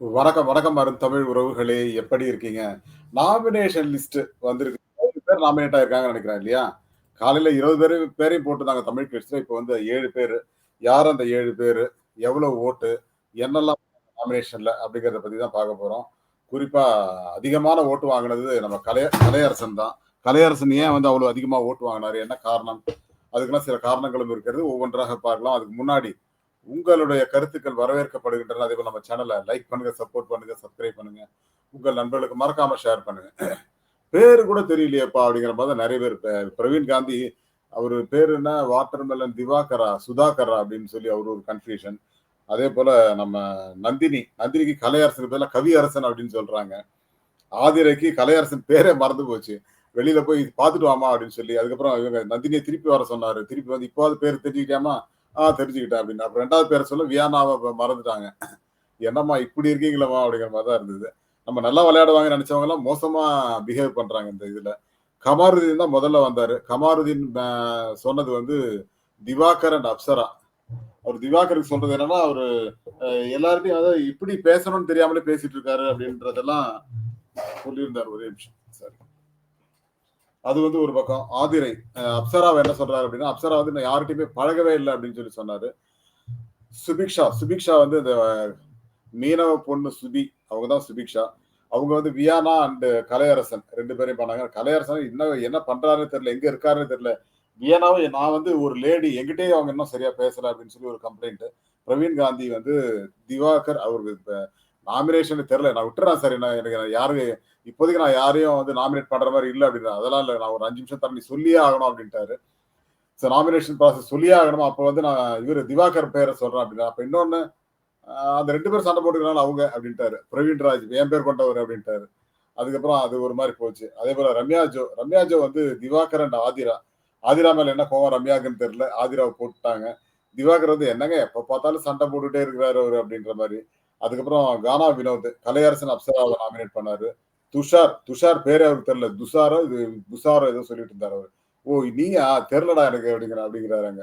வணக்கம், வணக்கம் அருண் தமிழ் உறவுகளே! எப்படி இருக்கீங்க? நாமினேஷன் லிஸ்ட் வந்திருக்கு. பேர் நாமினேட் ஆயிருக்காங்கன்னு நினைக்கிறேன் இல்லையா? காலையில இருபது பேர் பேரையும் போட்டுருந்தாங்க தமிழ் கிட்ஸ்ல. இப்போ வந்து ஏழு பேர் யார் அந்த ஏழு பேர் எவ்வளவு ஓட்டு? என்னெல்லாம் நாமினேஷன்ல? அப்படிங்கிறத பத்தி தான் பார்க்க போறோம். குறிப்பா அதிகமான ஓட்டு வாங்கினது நம்ம கலைய கலையரசன் தான். கலையரசன் ஏன் வந்து அவ்வளவு அதிகமா ஓட்டு வாங்கினாரு என்ன காரணம்? அதுக்கெல்லாம் சில காரணங்களும் இருக்கிறது. ஒவ்வொன்றாக பார்க்கலாம். அதுக்கு முன்னாடி உங்களுடைய கருத்துக்கள் வரவேற்கப்படுகின்றன. அதேபோல நம்ம சேனலை லைக் பண்ணுங்க, சப்போர்ட் பண்ணுங்க, சப்ஸ்கிரைப் பண்ணுங்க. உங்கள் நண்பர்களுக்கு மறக்காம ஷேர் பண்ணுங்க. பேர் கூட தெரியலையேப்பா! அப்படிங்கிற மாதிரி நிறைய பேர். பிரவீன் காந்தி அவர் பேரு என்ன? வாட்டர் மெலன் திவாகரா, சுதாகரா அப்படின்னு சொல்லி அவர் ஒரு கன்ஃப்யூஷன். அதேபோல நம்ம நந்தினி, நந்தினிக்கு கலையரசன் பதிலா கவியரசன் அப்படின்னு சொல்றாங்க. ஆதிரைக்கு கலையரசன் பேரே மறந்து போச்சு. வெளியில போய் பார்த்துட்டு வாமா அப்படின்னு சொல்லி, அதுக்கப்புறம் இவங்க நந்தினியை திருப்பி வர சொன்னாரு. திருப்பி வந்து இப்பவாவது பேர் தெரிஞ்சுக்கிட்டாமா ஆ தெரிஞ்சுக்கிட்டேன் அப்படின்னு. அப்புறம் ரெண்டாவது பேரை சொல்ல வியானாவை மறந்துட்டாங்க. என்னம்மா இப்படி இருக்கீங்களம்மா அப்படிங்கிற மாதிரி தான் இருந்தது. நம்ம நல்லா விளையாடுவாங்கன்னு நினைச்சவங்க எல்லாம் மோசமா பிஹேவ் பண்றாங்க இந்த இதுல. கமாருதீன் தான் முதல்ல வந்தாரு. கமாருதீன் சொன்னது வந்து திவாகர் அண்ட் அப்சரா. அவர் திவாகருக்கு சொல்றது என்னன்னா, அவரு எல்லார்ட்டையும் அதாவது இப்படி பேசணும்னு தெரியாமலே பேசிட்டு இருக்காரு அப்படின்றதெல்லாம் சொல்லியிருந்தார் ஒரே நிமிஷம். சரி அது வந்து ஒரு பக்கம். ஆதிரை அப்சரா என்ன சொல்றாரு அப்படின்னா, அப்சரா வந்து நான் யார்ட்டயுமே பழகவே இல்லை அப்படின்னு சொல்லி சொன்னாரு. சுபிக்ஷா, சுபிக்ஷா வந்து இந்த மீனவ பொண்ணு சுபி. அவங்க தான் சுபிக்ஷா. அவங்க வந்து வியானா அண்ட் கலையரசன் ரெண்டு பேரையும் பண்ணாங்க. கலையரசன் இன்னும் என்ன பண்றாருன்னு தெரியல. எங்க இருக்காருன்னு தெரியல. வியானாவும் நான் வந்து ஒரு லேடி எங்கிட்டே அவங்க இன்னும் சரியா பேசல அப்படின்னு சொல்லி ஒரு கம்ப்ளைண்ட். பிரவீன் காந்தி வந்து திவாகர் அவருக்கு இப்போ நாமினேஷன் தெரியல. நான் விட்டுறேன் சார். என்ன எனக்கு யாரு இப்போதைக்கு நான் யாரையும் வந்து நாமினேட் பண்ற மாதிரி இல்லை அப்படின்னா அதெல்லாம் இல்லை நான் ஒரு அஞ்சு நிமிஷம் தரேன். நீ சொல்லியே ஆகணும் அப்படின்ட்டாரு. ஸோ நாமினேஷன் ப்ராசஸ் சொல்லியே ஆகணுமா? அப்போ வந்து நான் இவர் திவாகர் பேரை சொல்றேன் அப்படின்னா. அப்ப இன்னொன்னு அந்த ரெண்டு பேரும் சண்டை போட்டுக்கிறாங்க அவங்க அப்படின்ட்டாரு. பிரவீன் ராஜ் என் பேர் கொண்டவர் அப்படின்ட்டாரு. அதுக்கப்புறம் அது ஒரு மாதிரி போச்சு. அதேபோல ரம்யா ஜோ, ரம்யா ஜோ வந்து திவாகர் அண்ட் ஆதிரா. ஆதிரா மேல என்ன கோவம் ரம்யாக்குன்னு தெரியல. ஆதிராவை போட்டுட்டாங்க. திவாகர் வந்து என்னங்க எப்ப பார்த்தாலும் சண்டை போட்டுட்டே இருக்கிறாரு அவரு அப்படின்ற மாதிரி அதுக்கப்புறம் கானா வினோத், கலையரசன் அப்சராவை நாமினேட் பண்ணாரு. துஷார், துஷார் பேரே அவருக்கு தெரியல. துஷாரோ இது துஷாரோ ஏதோ சொல்லிட்டு இருந்தார் அவர் ஓ நீயா? தெரிலடா எனக்கு அப்படிங்கிற அப்படிங்கிறாருங்க.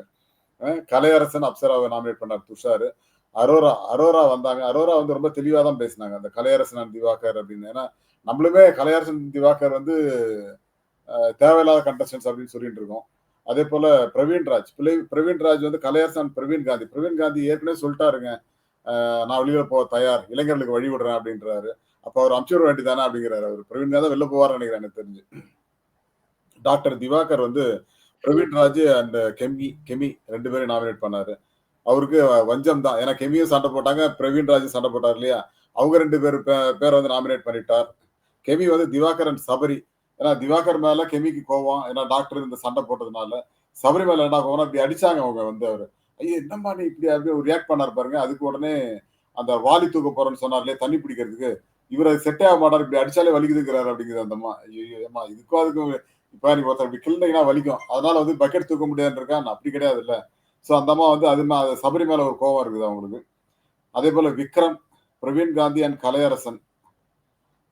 கலையரசன் அப்சராவை நாமினேட் பண்ணார் துஷார் அரோரா, அரோரா வந்தாங்க. அரோரா வந்து ரொம்ப தெளிவாக தான் பேசினாங்க. அந்த கலையரசன் திவாகர் அப்படின்னு. ஏன்னா நம்மளுமே கலையரசன், திவாகர் வந்து தேவையில்லாத கண்டஸ்டன்ஸ் அப்படின்னு சொல்லிட்டு இருக்கோம். அதேபோல பிரவீன் ராஜ், பிள்ளை பிரவீன் ராஜ் வந்து கலையரசன் பிரவீன் காந்தி. பிரவீன் காந்தி ஏற்கனவே சொல்லிட்டாருங்க. நான் வெளியில போக தயார். இளைஞர்களுக்கு வழி விடுறேன் அப்படின்றாரு. அப்ப அவர் அமைச்சர் விட தானே அப்படிங்கிறாரு அவர் பிரவீன் தான் வெளில போவார் நினைக்கிறேன் எனக்கு தெரிஞ்சு. டாக்டர் திவாகர் வந்து பிரவீன் ராஜ் அண்ட் கெமி கெமி ரெண்டு பேரையும் நாமினேட் பண்ணாரு. அவருக்கு வஞ்சம் தான். ஏன்னா கெமியும் சண்டை போட்டாங்க. பிரவீன் ராஜும் சண்டை போட்டார் இல்லையா? அவங்க ரெண்டு பேர் பே வந்து நாமினேட் பண்ணிட்டார். கெமி வந்து திவாகர் அண்ட் சபரி. ஏன்னா திவாகர் மேல கெமிக்கு கோவம். ஏன்னா டாக்டர் இந்த சண்டை போட்டதுனால. சபரி மேல என்ன கோவம்னா இப்படி அடிச்சாங்க அவங்க வந்து அவர் ஐயோ! என்னம்மா நீ இப்படி அப்படியே ஒரு ரியாக்ட் பண்ணாரு பாருங்க. அதுக்கு உடனே அந்த வாலி தூக்க போறேன்னு சொன்னார் தண்ணி பிடிக்கிறதுக்கு. இவர் அது செட்டே ஆக மாட்டார் இப்படி அடிச்சாலே வலிக்குதுங்கிறாரு அப்படிங்குது அந்த அம்மா. ஏமா இதுக்கும் அதுக்கும் இப்ப நீ ஒருத்தர் இப்படி கிள்னீங்கன்னா வலிக்கும். அதனால வந்து பக்கெட் தூக்க முடியாதுன்னு இருக்கா? அப்படி கிடையாதுல்ல. சோ அந்த அம்மா வந்து அது சபரி மேல ஒரு கோவம் இருக்குது அவங்களுக்கு. அதே போல விக்ரம், பிரவீன் காந்தி அண்ட் கலையரசன்.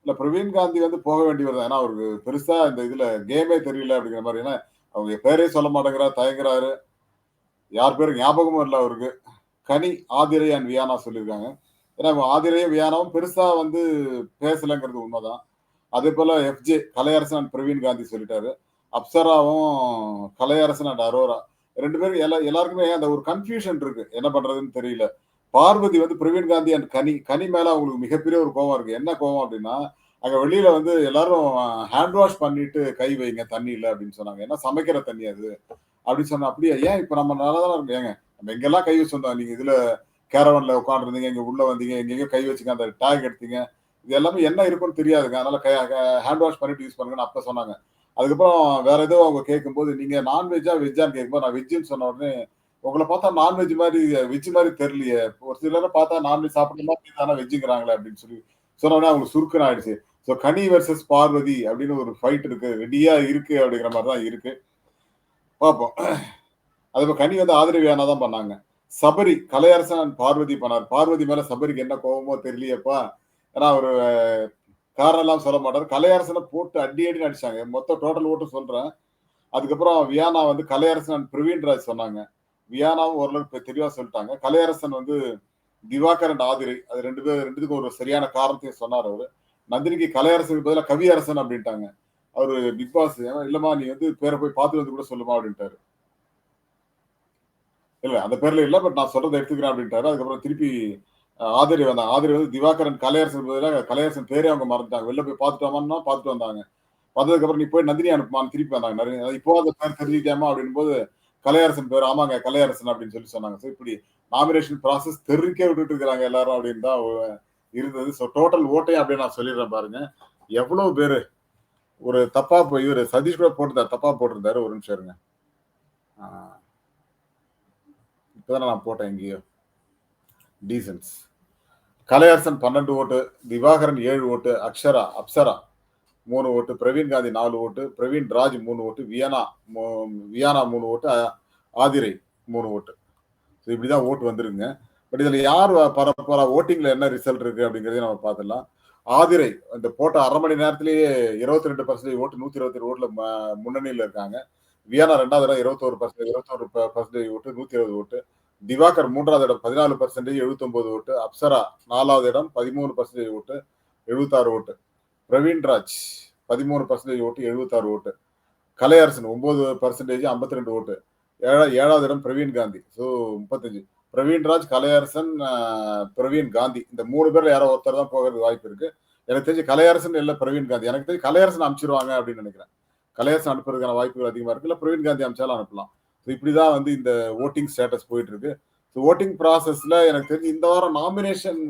இல்ல பிரவீன் காந்தி வந்து போக வேண்டியவர் தான். ஏன்னா அவருக்கு பெருசா இந்த இதுல கேமே தெரியல அப்படிங்கிற மாதிரி ஏன்னா அவங்க பேரே சொல்ல மாட்டேங்கிறா தயங்குறாரு. யார் பேரும் ஞாபகமும் இல்லை அவருக்கு. கனி, ஆதிரை அண்ட் வியானா சொல்லியிருக்காங்க. ஏன்னா ஆதிரையும், வியானாவும் பெருசாக வந்து பேசலைங்கிறது உண்மைதான் அதே போல் எஃப்ஜே கலையரசன் அண்ட் பிரவீன் காந்தி சொல்லிட்டாரு. அப்சராவும் கலையரசன் அண்ட் அரோரா. ரெண்டு பேரும் எல்லா எல்லாருக்குமே அந்த ஒரு கன்ஃப்யூஷன் இருக்கு. என்ன பண்றதுன்னு தெரியல. பார்வதி வந்து பிரவீன் காந்தி அண்ட் கனி. கனி மேல அவங்களுக்கு மிகப்பெரிய ஒரு கோவம் இருக்கு. என்ன கோவம் அப்படின்னா, அங்க வெளியில வந்து எல்லாரும் ஹேண்ட் வாஷ் பண்ணிட்டு கை வைங்க தண்ணீல அப்படின்னு சொன்னாங்க. ஏன்னா சமைக்கிற தண்ணி அது. அப்படின்னு சொன்னா அப்படியா? ஏன் இப்ப நம்ம நல்லா தானே இருக்கோம். ஏங்க நம்ம எங்கெல்லாம் கை வச்சிருந்தோம். நீங்க இதுல கேரவன்ல உட்காந்துருந்தீங்க இங்க உள்ள வந்தீங்க. எங்கெங்கயோ கை வச்சுங்க. அந்த டேக் எடுத்தீங்க. இது எல்லாமே என்ன இருக்கும்னு தெரியாதுங்க. அதனால கை ஹேண்ட் வாஷ் பண்ணிட்டு யூஸ் பண்ணுங்கன்னு அப்ப சொன்னாங்க. அதுக்கப்புறம் வேற ஏதோ அவங்க கேட்கும்போது, நீங்க நான்வெஜ்ஜா, வெஜ்ஜான்னு கேட்கும்போது நான் வெஜ்ஜுன்னு சொன்ன உடனே, உங்களை பார்த்தா நான்வெஜ் மாதிரி வெஜ் மாதிரி தெரியலையே. ஒரு சிலர பார்த்தா நான்வெஜ் சாப்பிட்ற மாதிரி தானே வெஜ்ஜுங்கிறாங்களே அப்படின்னு சொல்லி சொன்ன உடனே அவங்களுக்கு சுருக்குன்னு ஆயிடுச்சு. ஸோ கனி வெர்சஸ் பார்வதி அப்படின்னு ஒரு ஃபைட் இருக்கு. ரெடியா இருக்கு அப்படிங்கிற மாதிரி தான் இருக்கு. பார்ப்போம். அது இப்போ கனி வந்து ஆதிரை தான் பண்ணாங்க. சபரி, கலையரசன் அண்ட் பார்வதி பண்ணார் பார்வதி மேல சபரிக்கு என்ன கோபமோ தெரியலையேப்பா. ஏன்னா அவர் காரணம் எல்லாம் சொல்ல மாட்டார் கலையரசனை போட்டு அடி அடின்னு அடிச்சாங்க. மொத்த டோட்டல் ஓட்டு சொல்றேன். அதுக்கப்புறம் வியானா வந்து கலையரசன் அண்ட் பிரவீன் ராஜ் சொன்னாங்க. வியானாவும் ஓரளவுக்கு தெளிவா சொல்லிட்டாங்க. கலையரசன் வந்து திவாகர் அண்ட் ஆதிரை அது ரெண்டு பேர் ரெண்டுத்துக்கும் ஒரு சரியான காரணத்தையும் சொன்னார் அவரு நந்தினிக்கு கலையரசனுக்கு பதிலாக கவியரசன் அப்படின்ட்டாங்க அவரு பிக் பாஸ் இல்லம்மா நீ வந்து பேரை போய் பார்த்துட்டு வந்து கூட சொல்லுமா அப்படின்ட்டாரு. இல்ல அந்த பேர்ல இல்ல பட் நான் சொல்றதை எடுத்துக்கிறேன் அப்படின்ட்டாரு. அதுக்கப்புறம் திருப்பி அஹ், வந்தாங்க ஆதிரை வந்து திவாகரன் கலையரசன் பதிலாக கலையரசன் பேரே அவங்க மறந்துட்டாங்க. வெளில போய் பார்த்துட்டு பார்த்துட்டு வந்தாங்க. வந்ததுக்கு அப்புறம் நீ போய் நந்தினி அனுப்புமான்னு திருப்பி வந்தாங்க. நிறைய இப்போ அந்த பேர் தெரிஞ்சுக்காம அப்படின்னு போது கலையரசன் பேர் ஆமாங்க கலையரசன் அப்படின்னு சொல்லி சொன்னாங்க. ஸோ இப்படி நாமினேஷன் ப்ராசஸ் தெருக்கே விட்டுட்டு இருக்கிறாங்க எல்லாரும் அப்படின்னு தான் இருந்தது. ஸோ டோட்டல் ஓட்டையும் அப்படின்னு நான் சொல்லிடுறேன் பாருங்க. எவ்வளவு பேரு ஒரு தப்பா போய் இவர் சதீஷ் கூட போட்டிருந்தார் தப்பா போட்டிருந்தாரு ஒரு நிமிஷம் இருங்க. இப்போதானே நான் போட்டேன் எங்கேயோ. டீசன்ஸ் கலையரசன் பன்னெண்டு ஓட்டு திவாகரன் ஏழு ஓட்டு அக்ஷரா அப்சரா மூணு ஓட்டு பிரவீன் காந்தி நாலு ஓட்டு பிரவீன் ராஜ் மூணு ஓட்டு வியானா மூ- வியானா மூணு ஓட்டு ஆதிரை மூணு ஓட்டு. ஸோ இப்படிதான் ஓட்டு வந்துருங்க. பட் இதுல யார் பரப்பரா ஓட்டிங்ல என்ன ரிசல்ட் இருக்கு அப்படிங்கறதையும் நம்ம பார்த்துடலாம். ஆதிரை இந்த போட்ட அரை மணி நேரத்திலேயே இருபத்தி ரெண்டு பர்சன்டேஜ் ஓட்டு நூத்தி இருபத்தி ஓட்டுல ம- முன்னணியில இருக்காங்க. வியானா ரெண்டாவது இடம் இருபத்தோரு பர்சன்டேஜ் இருபத்தோரு பர்சன்டேஜ் ஓட்டு நூத்தி இருபது ஓட்டு. திவாகர் மூன்றாவது இடம் பதினாலு பர்சன்டேஜ் எழுபத்தொன்பது ஓட்டு. அப்சரா நாலாவது இடம் பதிமூணு பர்சன்டேஜ் ஓட்டு எழுபத்தாறு ஓட்டு. பிரவீன்ராஜ் பதிமூணு பர்சன்டேஜ் ஓட்டு எழுபத்தாறு ஓட்டு. கலையரசன் ஒன்பது பர்சன்டேஜ் ஐம்பத்தி ரெண்டு ஓட்டு. ஏழா ஏழாவது இடம் பிரவீன் காந்தி. ஸோ முப்பத்தஞ்சு. பிரவீன்ராஜ் கலையரசன் பிரவீன் காந்தி. இந்த மூணு பேர்ல யாரோ ஒருத்தர் தான் போகிறது வாய்ப்பு இருக்கு. எனக்கு தெரிஞ்சு கலையரசன் இல்ல பிரவீன் காந்தி. எனக்கு தெரிஞ்சு கலையரசன் அனுப்பிச்சிருவாங்க அப்படின்னு நினைக்கிறேன். கலையரசன் அனுப்புறதுக்கான வாய்ப்புகள் அதிகமா இருக்கு. இல்ல பிரவீன் காந்தி அனுப்பிச்சாலும் அனுப்பலாம். ஸோ இப்படிதான் வந்து இந்த ஓட்டிங் ஸ்டேட்டஸ் போயிட்டு இருக்கு. ஸோ ஓட்டிங் ப்ராசஸ்ல எனக்கு தெரிஞ்சு இந்த வாரம் நாமினேஷன்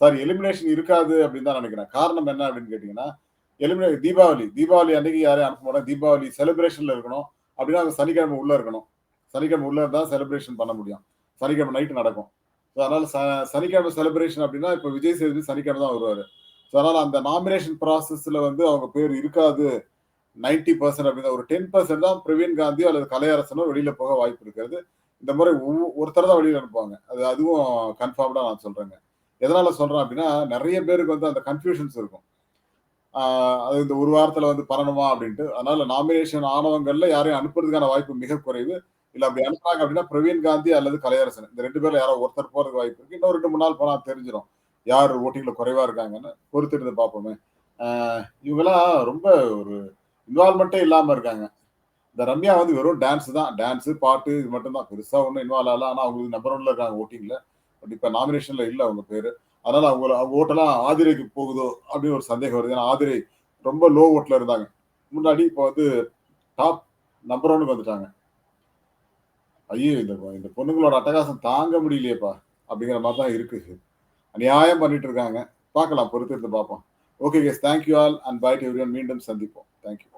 சாரி எலிமினேஷன் இருக்காது அப்படின்னு தான் நினைக்கிறேன். காரணம் என்ன அப்படின்னு கேட்டீங்கன்னா எலிமினே தீபாவளி. தீபாவளி அன்னைக்கு யாரையும் அனுப்ப மாட்டோம். தீபாவளி செலிப்ரேஷன்ல இருக்கணும். அப்படின்னா அவங்க சனிக்கிழமை உள்ள இருக்கணும். சனிக்கிழமை உள்ள இருந்தால் செலிப்ரேஷன் பண்ண முடியும். சனிக்கிழமை நைட்டு நடக்கும். ஸோ அதனால ச- சனிக்கிழமை செலிப்ரேஷன் அப்படின்னா இப்போ விஜய் சேதுபதி சனிக்கிழமை தான் வருவார். ஸோ அதனால அந்த நாமினேஷன் ப்ராசஸ்ல வந்து அவங்க பேர் இருக்காது. நைன்டி பர்சன்ட் அப்படின்னா ஒரு டென் பர்சன்ட் தான் பிரவீன் காந்தியோ அல்லது கலையரசனோ வெளியில போக வாய்ப்பு இருக்கிறது. இந்த முறை ஒருத்தர் தான் வெளியில் அனுப்புவாங்க. அது அதுவும் கன்ஃபார்ம்டா நான் சொல்றேங்க. எதனால சொல்றேன் அப்படின்னா நிறைய பேருக்கு வந்து அந்த கன்ஃபியூஷன்ஸ் இருக்கும். அது இந்த ஒரு வாரத்துல வந்து பண்ணணுமா அப்படின்ட்டு. அதனால நாமினேஷன் ஆனவங்கள்ல யாரையும் அனுப்புறதுக்கான வாய்ப்பு மிக குறைவு. இல்ல அப்படி அனுப்புறாங்க அப்படின்னா பிரவீன் காந்தி அல்லது கலையரசன். இந்த ரெண்டு பேர்ல யாரோ ஒருத்தர் போறதுக்கு வாய்ப்பு இருக்கு. இன்னும் ரெண்டு மூணு நாள் போனா தெரிஞ்சிடும் யார் ஓட்டிங்ல குறைவா இருக்காங்கன்னு பொறுத்திருந்து பார்ப்போமே. இவங்கெல்லாம் ரொம்ப ஒரு இன்வால்மெண்ட்டே இல்லாம இருக்காங்க. இந்த ரம்யா வந்து வெறும் டான்ஸ் தான். டான்ஸு பாட்டு இது மட்டும் தான். பெருசா ஒன்றும் இன்வால்வ் ஆகல. ஆனா அவங்களுக்கு நம்பர் ஒன்ல இருக்காங்க ஓட்டிங்ல பட் இப்ப நாமினேஷன்ல இல்லை அவங்க பேரு. அதனால அவங்க அவங்க ஓட்டெல்லாம் ஆதிரைக்கு போகுதோ அப்படின்னு ஒரு சந்தேகம் வருது. ஏன்னா ஆதிரை ரொம்ப லோ ஓட்டில் இருந்தாங்க. முன்னாடி இப்போ வந்து டாப் நம்பர் ஒன்னுக்கு வந்துட்டாங்க. ஐயோ இந்த இந்த பொண்ணுங்களோட அட்டகாசம் தாங்க முடியலையேப்பா அப்படிங்கிற மாதிரி தான் இருக்கு. அநியாயம் பண்ணிட்டு இருக்காங்க. பார்க்கலாம் பொறுத்திருந்து பார்ப்போம். Okay guys thank you all and bye to மீண்டும் சந்திப்போம். Thank you